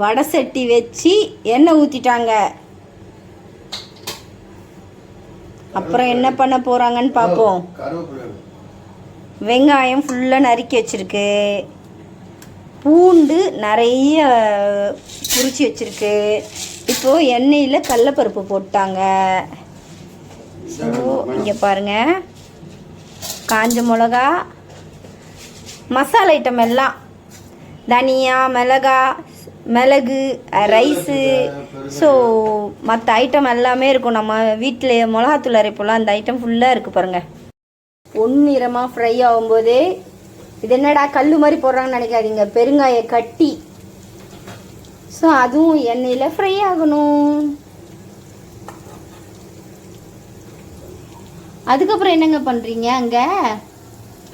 வடை சட்டி வச்சு எண்ணெய் ஊற்றிட்டாங்க அப்புறம் என்ன பண்ண போகிறாங்கன்னு பார்ப்போம் வெங்காயம் ஃபுல்லாக நறுக்கி வச்சிருக்கு. பூண்டு நிறைய குறிச்சி வச்சிருக்கு. இப்போது எண்ணெயில் கடலப்பருப்பு போட்டாங்க. ஸோ இங்கே பாருங்கள் காஞ்ச மிளகா மசாலா ஐட்டம் எல்லாம். தனியா மிளகா மிளகு ரைஸு ஸோ மற்ற ஐட்டம் எல்லாமே இருக்கும். நம்ம வீட்டில் மிளகாத்தூள் அரைப்போலாம் அந்த ஐட்டம் ஃபுல்லாக இருக்குது பாருங்கள் பொன்னிறமாக ஃப்ரை ஆகும்போதே இது என்னடா கல் மாதிரி போடுறாங்கன்னு நினைக்காதீங்க. பெருங்காய கட்டி. ஸோ அதுவும் எண்ணெயில் ஃப்ரை ஆகணும். அதுக்கப்புறம் என்னங்க பண்ணுறீங்க அங்கே?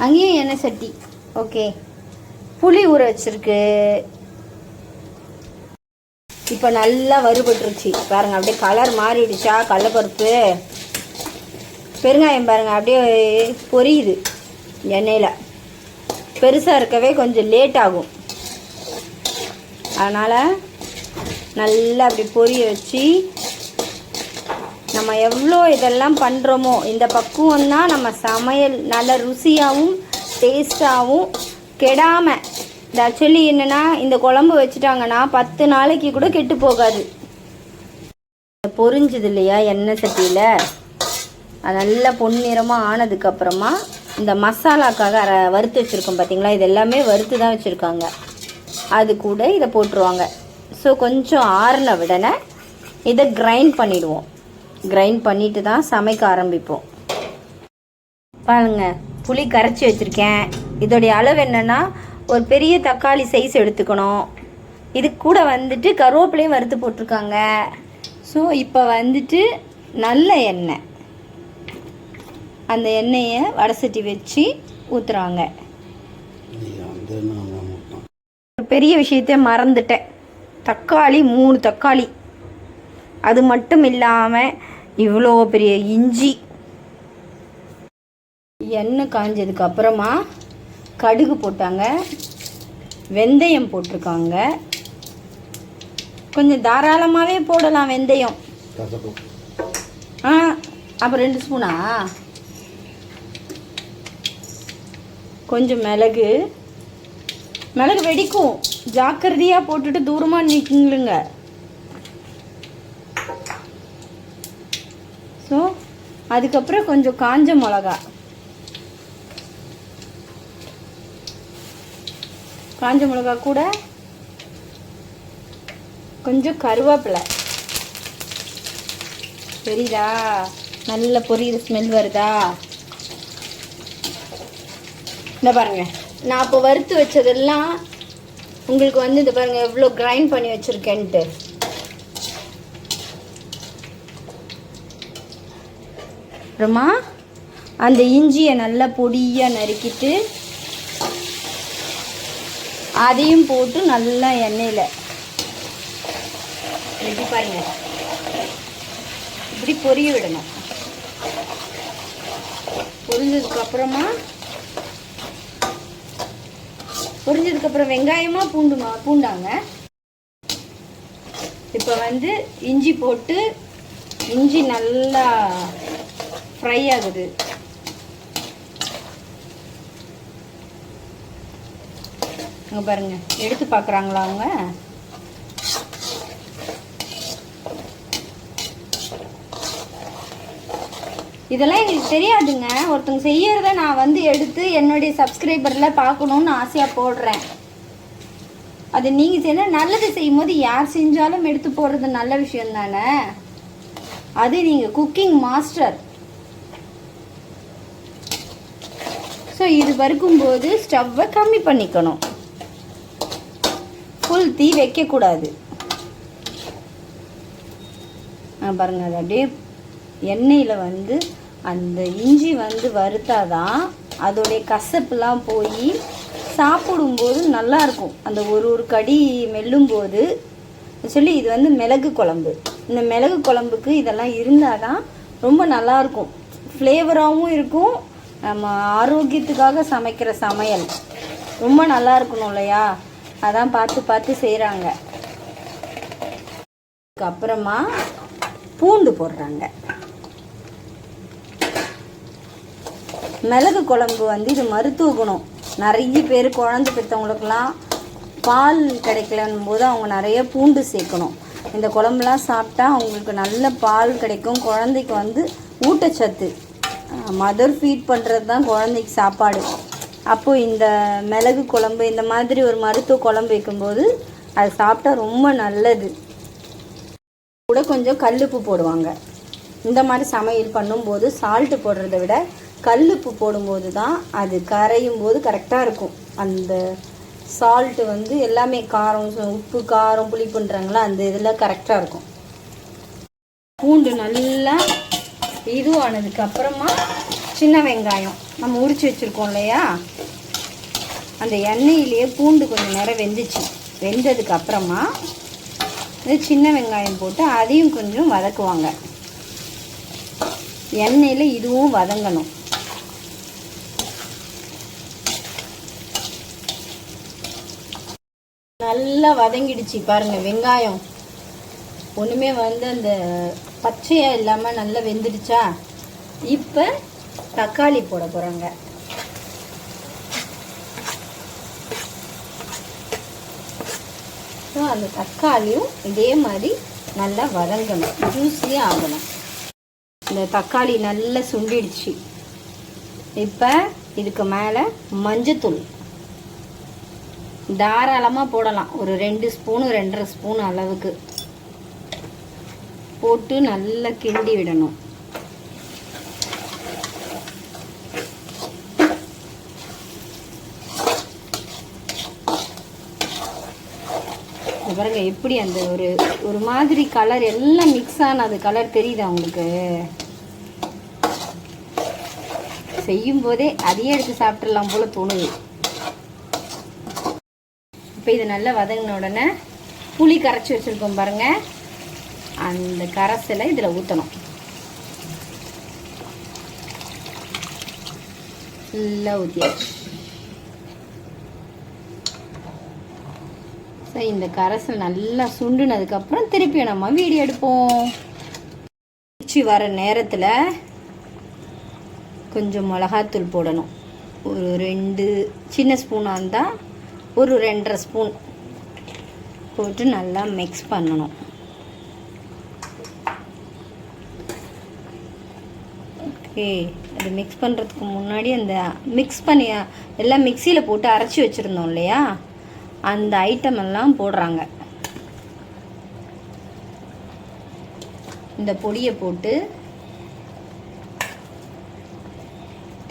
அங்கேயும் எண்ணெய் சட்டி. ஓகே புளி ஊற வச்சிருக்கு. இப்போ நல்லா வறுபட்டுருச்சு. பாருங்க அப்படியே கலர் மாறிடுச்சா? கடலப்பருப்பு. பெருங்காயம் பாருங்க அப்படியே பொரியுது எண்ணெயில். பெருசாக இருக்கவே கொஞ்சம் லேட் ஆகும். அதனால் நல்லா அப்படி பொரிய வச்சு நம்ம எவ்வளோ இதெல்லாம் பண்ணுறோமோ இந்த பக்குவம் தான் நம்ம சமையல். நல்ல ருசியாகவும் டேஸ்டாகவும் கெடாமல் இந்த ஆக்சுவலி என்னென்னா இந்த குழம்பு வச்சுட்டாங்கன்னா பத்து நாளைக்கு கூட கெட்டு போகாது. பொரிஞ்சுது இல்லையா எண்ணெய் சட்டியில்? அது நல்லா பொன்னிறமாக ஆனதுக்கப்புறமா இந்த மசாலாக்காக அரை வறுத்து வச்சுருக்கோம் பார்த்தீங்களா இது எல்லாமே வறுத்து தான் வச்சுருக்காங்க. அது கூட இதை போட்டுருவாங்க. ஸோ கொஞ்சம் ஆறின உடனே இதை கிரைண்ட் பண்ணிடுவோம். கிரைண்ட் பண்ணிட்டு தான் சமைக்க ஆரம்பிப்போம். பாருங்க புளி கரைச்சி வச்சுருக்கேன். இதோடைய அளவு என்னென்னா ஒரு பெரிய தக்காளி சைஸ் எடுத்துக்கணும். இது கூட வந்துட்டு கருவேப்பிலையும் வறுத்து போட்டிருக்காங்க. ஸோ இப்போ வந்துட்டு நல்ல எண்ணெய். அந்த எண்ணெயை வடை சட்டி வச்சு ஊற்றுறாங்க ஒரு பெரிய விஷயத்தை மறந்துட்டேன். தக்காளி மூணு தக்காளி. அது மட்டும் இல்லாமல் இவ்வளோ பெரிய இஞ்சி. எண்ணெய் காஞ்சதுக்கு அப்புறமா கடுகு போட்டாங்க. வெந்தயம் போட்டிருக்காங்க. கொஞ்சம் தாராளமாகவே போடலாம் வெந்தயம். ஆ அப்போ ரெண்டு ஸ்பூனா? கொஞ்சம் மிளகு. மிளகு வெடிக்கும். ஜாக்கிரதையாக போட்டுட்டு தூரமாக நிற்குங்களுங்க ஸோ அதுக்கப்புறம் கொஞ்சம் காஞ்ச மிளகா. காஞ்ச மிளகா கூட கொஞ்சம் கருவேப்பிலை. தெரியுதா? நல்ல பொரியல் ஸ்மெல் வருதா? இந்த பாருங்க. நான் இப்போ வறுத்து வச்சதெல்லாம் உங்களுக்கு வந்து இந்த பாருங்க எவ்வளோ கிரைண்ட் பண்ணி வச்சுருக்கேன்ட்டு. அப்புறமா அந்த இஞ்சியை நல்லா பொடியாக நறுக்கிட்டு அதையும் போட்டு நல்லா எண்ணெயில். எப்படி பாருங்க. இப்படி பொரிய விடணும். பொரிஞ்சதுக்கு அப்புறமா பொரிஞ்சதுக்கு அப்புறம் வெங்காயமா பூண்டுமா பூண்டாங்க. இப்போ வந்து இஞ்சி போட்டு இஞ்சி நல்லா ஃப்ரை ஆகுது. அங்கே பாருங்க. எடுத்து பார்க்குறாங்களா அவங்க? இதெல்லாம் எங்களுக்கு தெரியாதுங்க. ஒருத்தங்க செய்யறத நான் வந்து எடுத்து என்னுடைய சப்ஸ்கிரைபரில் பார்க்கணுன்னு ஆசையாக போடுறேன். அது நீங்கள் செய்ய நல்லது செய்யும் போது யார் செஞ்சாலும் எடுத்து போடுறது நல்ல விஷயம் தானே? அது நீங்கள் குக்கிங் மாஸ்டர் ஸோ இது வறுக்கும்போது ஸ்டவ்வை கம்மி பண்ணிக்கணும். ஃபுல் தீ வைக்கக்கூடாது. பாருங்க அது அப்படியே எண்ணெயில் வந்து அந்த இஞ்சி வந்து வறுத்தாதான் அதோடைய கசப்புலாம் போய் சாப்பிடும்போது நல்லா இருக்கும் அந்த ஒரு ஒரு கடி மெல்லும்போது சொல்லி இது வந்து மிளகு குழம்பு. இந்த மிளகு குழம்புக்கு இதெல்லாம் இருந்தால் தான் ரொம்ப நல்லா இருக்கும் ஃப்ளேவராகவும் இருக்கும். நம்ம ஆரோக்கியத்துக்காக சமைக்கிற சமையல். ரொம்ப நல்லா இருக்கணும் இல்லையா? அதான் பார்த்து பார்த்து செய்கிறாங்க அப்புறமா பூண்டு போடுறாங்க. மிளகு குழம்பு வந்து இது மருத்துவ குணம். நிறைய பேர் குழந்தை பெற்றவங்களுக்கெல்லாம் பால் கிடைக்கலன்னும் போது அவங்க நிறைய பூண்டு சேர்க்கணும். இந்த குழம்புலாம் சாப்பிட்டா அவங்களுக்கு நல்ல பால் கிடைக்கும். குழந்தைக்கு வந்து ஊட்டச்சத்து மதர் ஃபீட் பண்ணுறது தான் குழந்தைக்கு சாப்பாடு. அப்போது இந்த மிளகு குழம்பு இந்த மாதிரி ஒரு மருத்துவ குழம்பு வைக்கும்போது அது சாப்பிட்டா ரொம்ப நல்லது. கூட கொஞ்சம் கல்லுப்பு போடுவாங்க. இந்த மாதிரி சமையல் பண்ணும்போது சால்ட்டு போடுறத விட கல்லுப்பு போடும்போது தான் அது கரையும் போது கரெக்டாக இருக்கும். அந்த சால்ட்டு வந்து எல்லாமே காரம் உப்பு காரம் புளிப்புன்றாங்களா அந்த இதில் கரெக்டாக இருக்கும். பூண்டு நல்லா இதுவானதுக்கு அப்புறமா சின்ன வெங்காயம். நம்ம உரிச்சு வச்சுருக்கோம் இல்லையா? அந்த எண்ணெயிலேயே பூண்டு கொஞ்சம் நேரம் வெந்துச்சு. வெந்ததுக்கு அப்புறமா இது சின்ன வெங்காயம் போட்டு அதையும் கொஞ்சம் வதக்குவாங்க. எண்ணெயில் இதுவும் வதங்கணும். நல்லா வதங்கிடுச்சு பாருங்க வெங்காயம். ஒன்றுமே வந்து அந்த பச்சையாக இல்லாமல் நல்லா வெந்துடுச்சா? இப்போ தக்காளி போட போகிறாங்க ஸோ அந்த தக்காளியும் இதே மாதிரி நல்லா வதங்கணும். ஜூஸியாக ஆகணும். இந்த தக்காளி நல்லா சுண்டிடுச்சு. இப்போ இதுக்கு மேலே மஞ்சத்தூள். தாராளமாக போடலாம். ஒரு ரெண்டு ஸ்பூனு ரெண்டரை ஸ்பூன் அளவுக்கு. போட்டு நல்லா கிண்டி விடணும். பாருங்க எப்படி அந்த ஒரு ஒரு மாதிரி கலர் எல்லாம் மிக்ஸ் ஆனது கலர் தெரியுதா உங்களுக்கு? செய்யும் போதே அதையே எடுத்து சாப்பிட்றலாம் போல தோணுது. இப்போ இது நல்லா வதங்கின உடனே புளி கரைச்சி வச்சுருக்கோம் பாருங்க. அந்த கரைசலை இதில் ஊற்றணும் ஃபுல்லாக ஊற்றியாச்சு ஸோ இந்த கரைசல் நல்லா சுண்டுனதுக்கப்புறம் திருப்பி நம்ம வீடியோ எடுப்போம். உச்சி வர நேரத்தில் கொஞ்சம் மிளகாத்தூள் போடணும். ஒரு ரெண்டு சின்ன ஸ்பூனாக இருந்தால் ஒரு ரெண்டரை ஸ்பூன் போட்டு நல்லா மிக்ஸ் பண்ணணும். ஓகே அது மிக்ஸ் பண்ணுறதுக்கு முன்னாடி அந்த மிக்ஸ் பண்ணி எல்லாம் மிக்சியில் போட்டு அரைச்சி வச்சுருந்தோம் இல்லையா? அந்த ஐட்டம் எல்லாம் போடுறாங்க. இந்த பொடியை போட்டு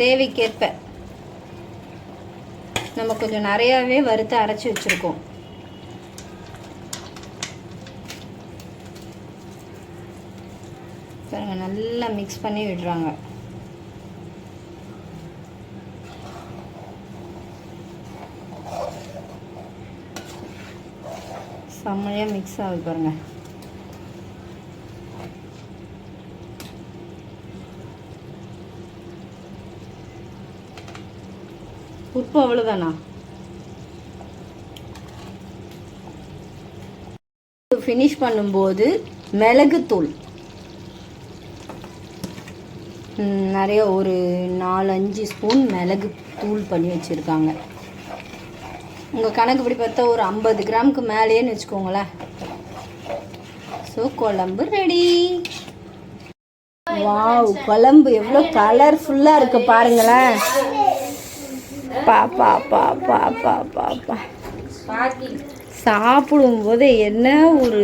தேவைக்கேற்ப நம்ம கொஞ்சம் நிறையாவே வறுத்து அரைச்சி வச்சுருக்கோம். பாருங்க நல்லா மிக்ஸ் பண்ணி விடுறாங்க. செம்மையாக மிக்ஸ் ஆகுது பாருங்கள் உப்பு அவ்வளோதானா ஃபினிஷ் பண்ணும்போது மிளகுத்தூள். நிறைய ஒரு நாலஞ்சு ஸ்பூன் மிளகு தூள் பண்ணி வச்சுருக்காங்க. உங்கள் கணக்குப்படி பார்த்தா ஒரு ஐம்பது கிராமுக்கு மேலேன்னு வச்சுக்கோங்களேன். ஸோ குழம்பு ரெடி வாவ் குழம்பு எவ்வளோ கலர்ஃபுல்லாக இருக்கு பாருங்களேன். பா பா பா பா பா பா பா. சாப்பிடும்போது என்ன ஒரு